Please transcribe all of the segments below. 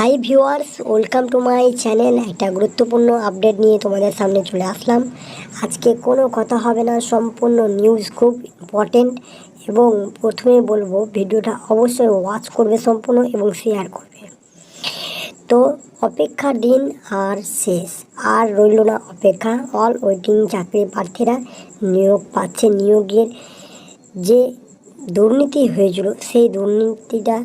Hi viewers welcome to my channel একটা গুরুত্বপূর্ণ update নিয়ে তোমাদের সামনে চলে আসলাম। আজকে কোনো কথা হবে না, সম্পূর্ণ নিউজ খুব ইম্পর্টেন্ট এবং প্রথমে বলব, ভিডিওটা অবশ্যই ওয়াচ করবে সম্পূর্ণ এবং শেয়ার করবে। তো অপেক্ষার দিন আর শেষ। আর রইল না অপেক্ষা অল ওয়েটিং চাকরি প্রার্থীরা নিয়োগ পাচ্ছে। নিয়োগের যে দুর্নীতি হয়েছিল, সেই দুর্নীতিটা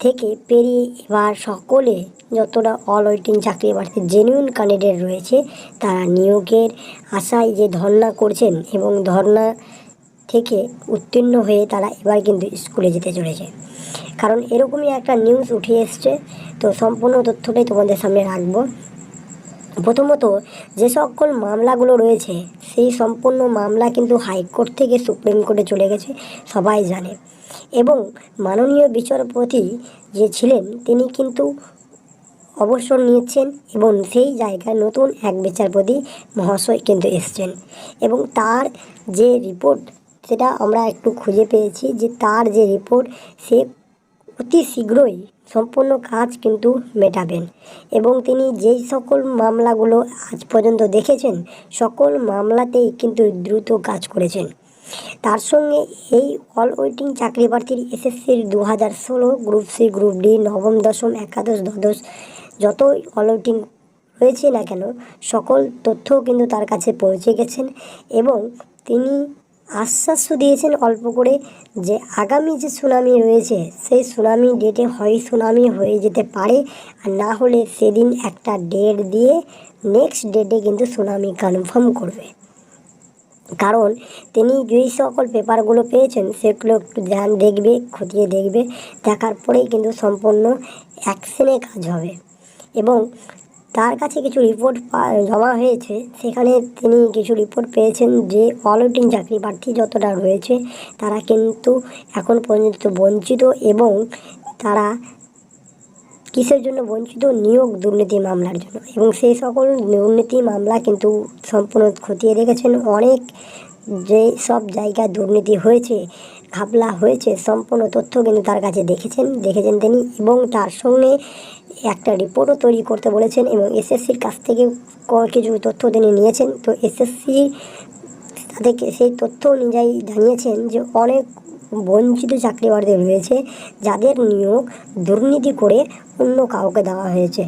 থেকে পেরিয়ে এবার সকলে যতটা অল ওয়েটিং চাকরি প্রার্থী জেনুইন ক্যান্ডিডেট রয়েছে, তারা নিয়োগের আশায় যে ধর্না করছেন এবং ধর্না থেকে উত্তীর্ণ হয়ে তারা এবার কিন্তু স্কুলে যেতে চলেছে। কারণ এরকমই একটা নিউজ উঠে এসছে। তো সম্পূর্ণ তথ্যটাই তোমাদের সামনে রাখব। প্রথমত, যে সকল মামলাগুলো রয়েছে, সেই সম্পূর্ণ মামলা কিন্তু হাইকোর্ট থেকে সুপ্রিম কোর্টে চলে গেছে, সবাই জানে। এবং মাননীয় বিচারপতি যে ছিলেন, তিনি কিন্তু অবসর নিয়েছেন এবং সেই জায়গায় নতুন এক বিচারপতি মহাশয় কিন্তু এসছেন। এবং তার যে রিপোর্ট, সেটা আমরা একটু খুঁজে পেয়েছি যে তার যে রিপোর্ট, সে অতি শীঘ্রই সম্পূর্ণ কাজ কিন্তু মেটাবেন। এবং তিনি যেই সকল মামলাগুলো আজ পর্যন্ত দেখেছেন, সকল মামলাতেই কিন্তু দ্রুত কাজ করেছেন। তার সঙ্গে এই অল ওয়েটিং চাকরি প্রার্থীর এসএসসির দু হাজার ষোলো গ্রুপ সি, গ্রুপ ডি, নবম, দশম, একাদশ, দ্বাদশ যতই অল ওয়েটিং রয়েছে না কেন, সকল তথ্যও কিন্তু তার কাছে পৌঁছে গেছেন এবং তিনি আশ্বাসও দিয়েছেন অল্প করে যে আগামী যে সুনামি রয়েছে, সেই সুনামি ডেটে হয় সুনামি হয়ে যেতে পারে। আর না হলে সেদিন একটা ডেট দিয়ে নেক্সট ডেটে কিন্তু সুনামি কনফার্ম করবে। কারণ তিনি যেই সকল পেপারগুলো পেয়েছেন, সেগুলো একটু ধ্যান দেখবে, খতিয়ে দেখবে, দেখার পরেই কিন্তু সম্পূর্ণ অ্যাকশনে কাজ হবে। এবং তার কাছে কিছু রিপোর্ট জমা হয়েছে। সেখানে তিনি কিছু রিপোর্ট পেয়েছেন যে অলওয়েটিং চাকরি প্রার্থী যতটা রয়েছে, তারা কিন্তু এখন পর্যন্ত বঞ্চিত এবং তারা কিসের জন্য বঞ্চিত? নিয়োগ দুর্নীতি মামলার জন্য। এবং সেই সকল দুর্নীতি মামলা কিন্তু সম্পূর্ণ খতিয়ে দেখেছেন। অনেক যে সব জায়গায় দুর্নীতি হয়েছে ঘাপলা হয়েছে, সম্পূর্ণ তথ্য কিন্তু তার কাছে দেখেছেন দেখেছেন তিনি এবং তার সঙ্গে একটা রিপোর্টও তৈরি করতে বলেছেন এবং এসএসসির কাছ থেকে কিছু তথ্য তিনি নিয়েছেন। তো এসএসসি তাদেরকে সেই তথ্য অনুযায়ী জানিয়েছেন যে অনেক বঞ্চিত চাকরি প্রার্থী রয়েছে যাদের নিয়োগ দুর্নীতি করে অন্য কাউকে দেওয়া হয়েছে।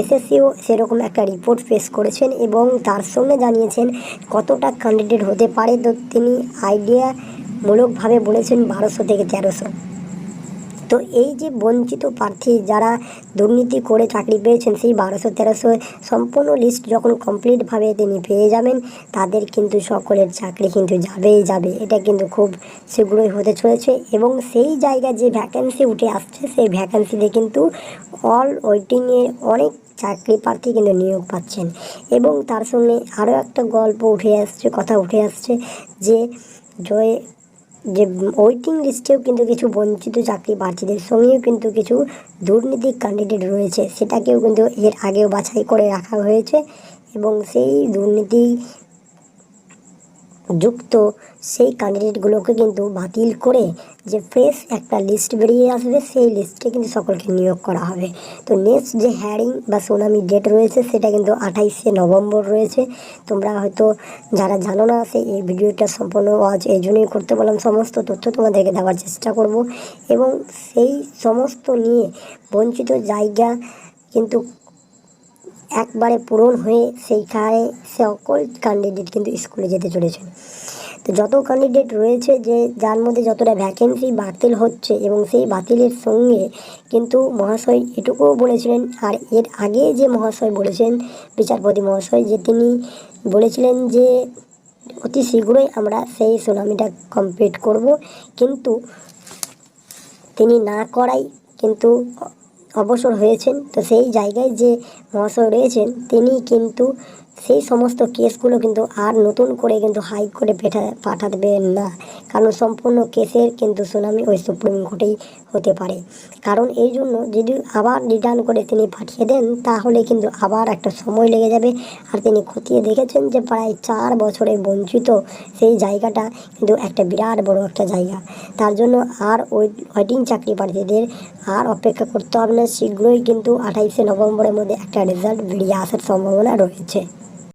এসএসসিও সেরকম একটা রিপোর্ট পেশ করেছেন এবং তার সঙ্গে জানিয়েছেন কতটা ক্যান্ডিডেট হতে পারে। তো তিনি আইডিয়ামূলকভাবে বলেছেন বারোশো থেকে তেরোশো। তো এই যে বঞ্চিত প্রার্থী যারা দুর্নীতি করে চাকরি পেয়েছেন, সেই বারোশো তেরোশো সম্পূর্ণ লিস্ট যখন কমপ্লিটভাবে তিনি পেয়ে যাবেন, তাদের কিন্তু সকলের চাকরি কিন্তু যাবেই যাবে। এটা কিন্তু খুব শীঘ্রই হতে চলেছে এবং সেই জায়গায় যে ভ্যাকেন্সি উঠে আসছে, সেই ভ্যাকেন্সিতে কিন্তু অল ওয়েটিংয়ে অনেক চাকরি প্রার্থী কিন্তু নিয়োগ পাচ্ছেন। এবং তার সঙ্গে আরও একটা গল্প উঠে আসছে, কথা উঠে আসছে যে জয় যে ওয়েটিং লিস্টেও কিন্তু কিছু বঞ্চিত চাকরি প্রার্থীদের সঙ্গেও কিন্তু কিছু দুর্নীতি ক্যান্ডিডেট রয়েছে। সেটাকেও কিন্তু এর আগেও বাছাই করে রাখা হয়েছে এবং সেই দুর্নীতি যুক্ত, সেই ক্যান্ডিডেটগুলোকে কিন্তু বাতিল করে যে ফ্রেশ একটা লিস্ট বেরিয়ে আসবে, সেই লিস্টে কিন্তু সকলকে নিয়োগ করা হবে। তো নেক্সট যে হ্যারিং বা সুনামি ডেট রয়েছে, সেটা কিন্তু আঠাইশে নভেম্বর রয়েছে। তোমরা হয়তো যারা জানো না, সেই এই ভিডিওটা সম্পূর্ণ আজ এই জন্যই করতে বললাম সমস্ত তথ্য তোমাদেরকে দেওয়ার চেষ্টা করব। এবং সেই সমস্ত নিয়ে বঞ্চিত জায়গা কিন্তু একবারে পূরণ হয়ে সেইখানে সকল ক্যান্ডিডেট কিন্তু স্কুলে যেতে চলেছেন। তো যত ক্যান্ডিডেট রয়েছে যে, যার মধ্যে যতটা ভ্যাকেন্সি বাতিল হচ্ছে এবং সেই বাতিলের সঙ্গে কিন্তু মহাশয় এটুকুও বলেছিলেন, আর এর আগে যে মহাশয় বলেছেন, বিচারপতি মহাশয়, যে তিনি বলেছিলেন যে, অতি শীঘ্রই আমরা সেই সুনামিটা কমপ্লিট করব। কিন্তু তিনি না করাই কিন্তু অবসর হয়েছেন। তো সেই জায়গায় যে মহাশয় রয়েছেন তিনি কিন্তু সেই সমস্ত কেসগুলো কিন্তু আর নতুন করে কিন্তু হাই করে পেঠা পাঠাবে না। কারণ সম্পূর্ণ কেসের কিন্তু সুনামি ওই সুপ্রিম কোর্টেই হতে পারে। কারণ এই জন্য যদি আবার রিটার্ন করে তিনি পাঠিয়ে দেন, তাহলে কিন্তু আবার একটা সময় লেগে যাবে। আর তিনি খতিয়ে দেখেছেন যে প্রায় চার বছরে বঞ্চিত সেই জায়গাটা কিন্তু একটা বিরাট বড় একটা জায়গা। তার জন্য আর ওই ওয়েটিং চাকরি প্রার্থীদের আর অপেক্ষা করতে হবে না। শীঘ্রই কিন্তু আঠাইশে নভেম্বরের মধ্যে একটা রেজাল্ট বেরিয়ে আসার সম্ভাবনা রয়েছে।